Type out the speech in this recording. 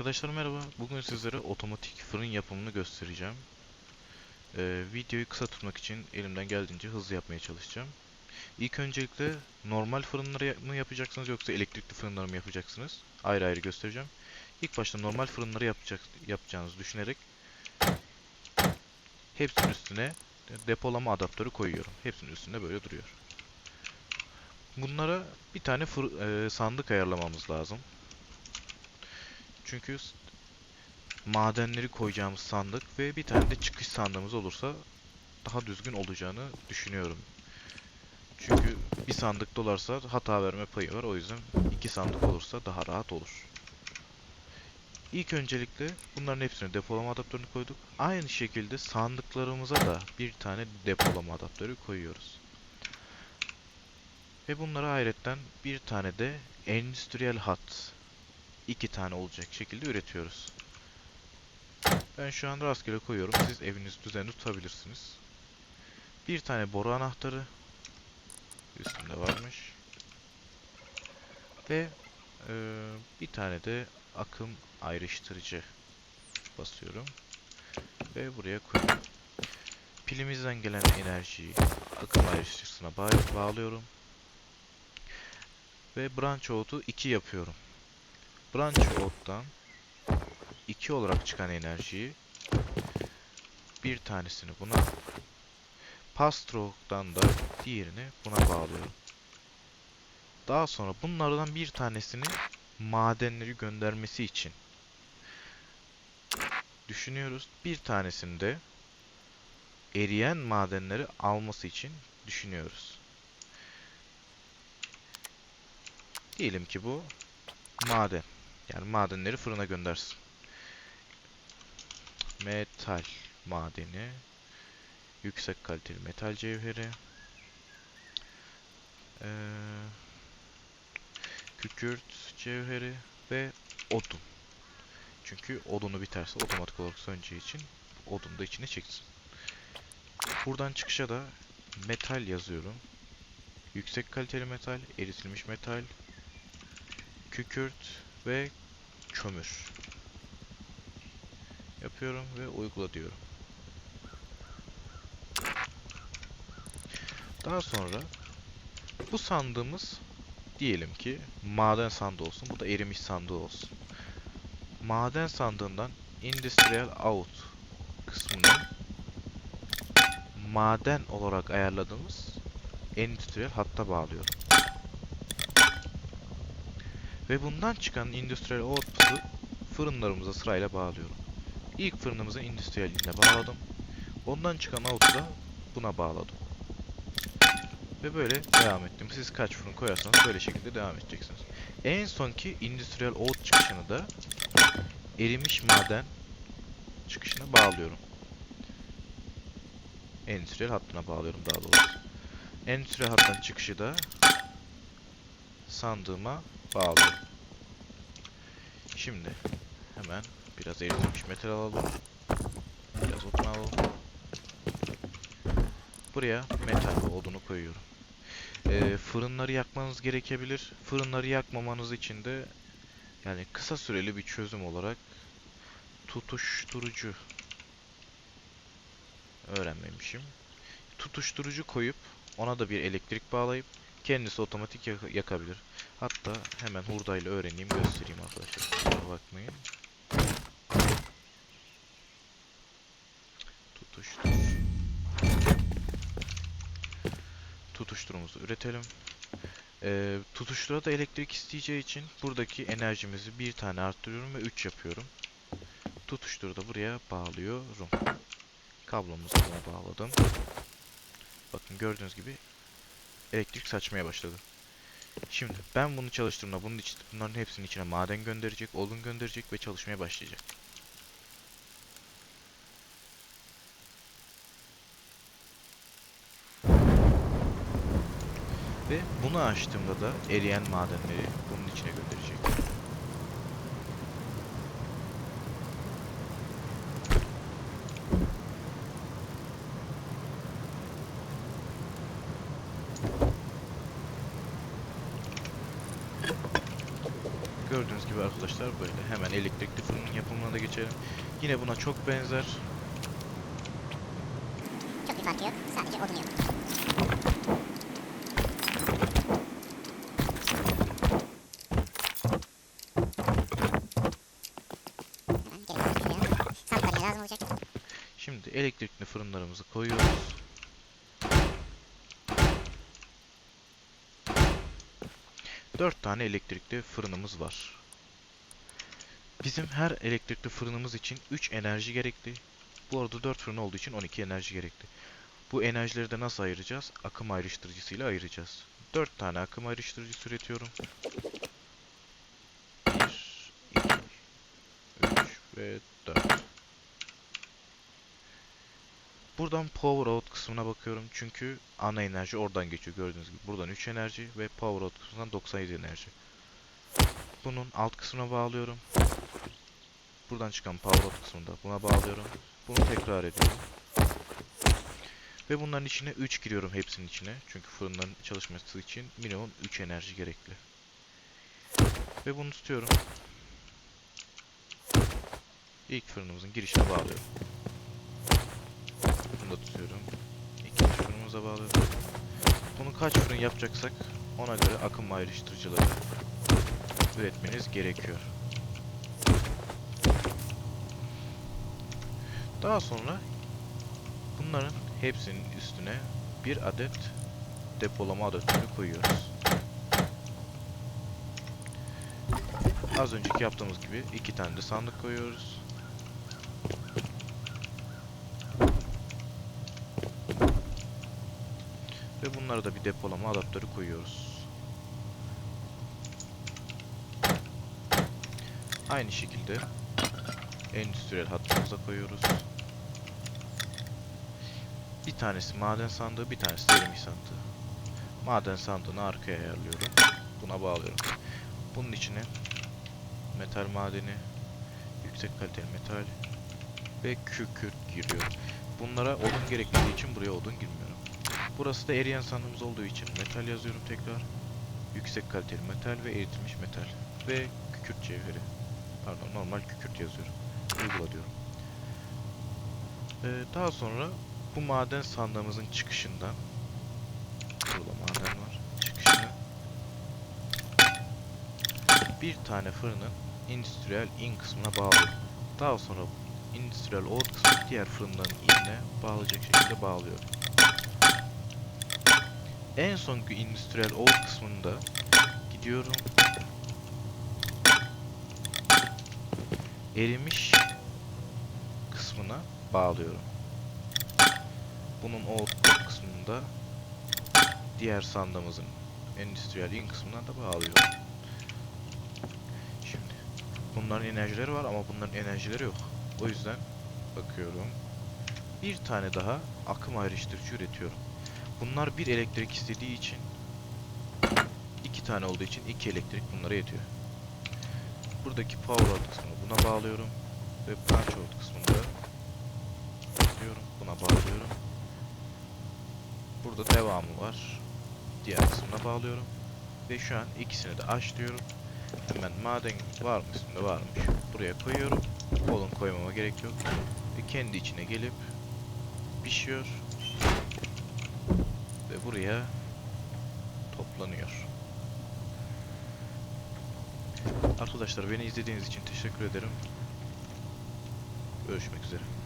Arkadaşlar merhaba. Bugün sizlere otomatik fırın yapımını göstereceğim. Ee, videoyu kısa tutmak için elimden geldiğince hızlı yapmaya çalışacağım. İlk öncelikle normal fırınları mı yapacaksınız yoksa elektrikli fırınları mı yapacaksınız? Ayrı ayrı göstereceğim. İlk başta normal fırınları yapacak, yapacağınızı düşünerek hepsinin üstüne depolama adaptörü koyuyorum. Hepsinin üstünde böyle duruyor. Bunlara bir tane fır- e, sandık ayarlamamız lazım. Çünkü madenleri koyacağımız sandık ve bir tane de çıkış sandığımız olursa daha düzgün olacağını düşünüyorum. Çünkü bir sandık dolarsa hata verme payı var. O yüzden iki sandık olursa daha rahat olur. İlk öncelikle bunların hepsine depolama adaptörünü koyduk. Aynı şekilde sandıklarımıza da bir tane depolama adaptörü koyuyoruz. Ve bunlara ayrıca bir tane de endüstriyel hat iki tane olacak şekilde üretiyoruz. Ben şu an rastgele koyuyorum. Siz eviniz düzenli tutabilirsiniz. Bir tane boru anahtarı üstünde varmış. Ve eee, bir tane de akım ayrıştırıcı basıyorum. Ve buraya koyuyorum. Pilimizden gelen enerjiyi akım ayrıştırıcısına ba- bağlıyorum. Ve branch out'u 2 yapıyorum. Branch out'tan 2 olarak çıkan enerjiyi bir tanesini buna pass stroke'dan da diğerini buna bağlıyorum. Daha sonra bunlardan bir tanesini madenleri göndermesi için düşünüyoruz. Bir tanesini de eriyen madenleri alması için düşünüyoruz. Diyelim ki bu maden. Yani madenleri fırına göndersin. Metal madeni. Yüksek kaliteli metal cevheri. Ee, kükürt cevheri ve odun. Çünkü odunu biterse otomatik olarak söneceği için odun da içine çeksin. Buradan çıkışa da metal yazıyorum. Yüksek kaliteli metal, eritilmiş metal, kükürt ve kömür yapıyorum ve uygula diyorum. Daha sonra bu sandığımız diyelim ki maden sandığı olsun. Bu da erimiş sandığı olsun. Maden sandığından Industrial Out kısmını maden olarak ayarladığımız Industrial hatta bağlıyorum. Ve bundan çıkan Industrial Output'u fırınlarımıza sırayla bağlıyorum. İlk fırınımızın Industrial'ine bağladım. Ondan çıkan out'u da buna bağladım. Ve böyle devam ettim. Siz kaç fırın koyarsanız böyle şekilde devam edeceksiniz. En sonki Industrial Out çıkışını da erimiş maden çıkışına bağlıyorum. Endüstriyel hattına bağlıyorum daha doğrusu. Endüstriyel hattan çıkışı da sandığıma bağlıyorum. Şimdi hemen biraz eritilmiş metal alalım. Biraz odun alalım. Buraya metal odunu koyuyorum. Ee, fırınları yakmanız gerekebilir. Fırınları yakmamanız için de yani kısa süreli bir çözüm olarak tutuşturucu öğrenmemişim. Tutuşturucu koyup ona da bir elektrik bağlayıp kendisi otomatik yak- yakabilir. Hatta hemen hurdayla öğreneyim göstereyim arkadaşlar. Kusura bakmayın. Tutuştur. Tutuşturumuzu üretelim. Ee, tutuştura da elektrik isteyeceği için buradaki enerjimizi bir tane arttırıyorum ve 3 yapıyorum. Tutuşturu da buraya bağlıyorum. Kablomuzu buna bağladım. Bakın gördüğünüz gibi elektrik saçmaya başladı. Şimdi ben bunu çalıştırdığımda bunun için, bunların hepsinin içine maden gönderecek, odun gönderecek ve çalışmaya başlayacak. Ve bunu açtığımda da eriyen madenleri bunun içine gönderecek. Gördüğünüz gibi arkadaşlar böyle. Hemen elektrikli fırının yapımına da geçelim. Yine buna çok benzer. Çok bir farkı yok. Sadece odun yok. Şimdi elektrikli fırınlarımızı koyuyoruz. Dört tane elektrikli fırınımız var. Bizim her elektrikli fırınımız için 3 enerji gerekli. Bu arada 4 fırın olduğu için 12 enerji gerekli. Bu enerjileri de nasıl ayıracağız? Akım ayrıştırıcısıyla ayıracağız. 4 tane akım ayrıştırıcısı üretiyorum. 1, 2, 3 ve 4. Buradan power out kısmına bakıyorum çünkü ana enerji oradan geçiyor gördüğünüz gibi. Buradan 3 enerji ve power out kısmından 97 enerji. Bunun alt kısmına bağlıyorum. Buradan çıkan power out kısmını da buna bağlıyorum. Bunu tekrar ediyorum. Ve bunların içine 3 giriyorum hepsinin içine. Çünkü fırınların çalışması için minimum 3 enerji gerekli. Ve bunu tutuyorum. İlk fırınımızın girişine bağlıyorum. Tutuyorum. İkinci fırınımıza bağlıyorum. Bunu kaç fırın yapacaksak ona göre akım ayrıştırıcıları üretmeniz gerekiyor. Daha sonra bunların hepsinin üstüne bir adet depolama adaptörü koyuyoruz. Az önceki yaptığımız gibi iki tane de sandık koyuyoruz. Ve bunlara da bir depolama adaptörü koyuyoruz. Aynı şekilde endüstriyel hattımıza koyuyoruz. Bir tanesi maden sandığı, bir tanesi verimli sandığı. Maden sandığını arkaya ayarlıyorum. Buna bağlıyorum. Bunun içine metal madeni, yüksek kaliteli metal ve kükürt giriyor. Bunlara odun gerektiği için buraya odun girmiyorum. Burası da eriyen sandığımız olduğu için metal yazıyorum tekrar. Yüksek kaliteli metal ve eritilmiş metal. Ve kükürt cevheri. Pardon normal kükürt yazıyorum. Uygula diyorum. Ee, daha sonra bu maden sandığımızın çıkışından Burada maden var. Çıkışını bir tane fırının Industrial In kısmına bağlıyorum. Daha sonra Industrial Out kısmı diğer fırınların inine bağlayacak şekilde bağlıyorum. En sonki Industrial Out kısmında gidiyorum. Erimiş kısmına bağlıyorum. Bunun out kısmında diğer sandığımızın Industrial In kısmına da bağlıyorum. Şimdi bunların enerjileri var ama bunların enerjileri yok. O yüzden bakıyorum. Bir tane daha akım ayrıştırıcı üretiyorum. Bunlar bir elektrik istediği için iki tane olduğu için iki elektrik bunlara yetiyor. Buradaki power out kısmını buna bağlıyorum ve branch out kısmını diyorum buna bağlıyorum. Burada devamı var. Diğer kısmına bağlıyorum. Ve şu an ikisini de aç diyorum. Hemen maden var mı üstünde varmış. Buraya koyuyorum. Kolun koymama gerek yok. Ve kendi içine gelip pişiyor. Buraya toplanıyor. Arkadaşlar beni izlediğiniz için teşekkür ederim. Görüşmek üzere.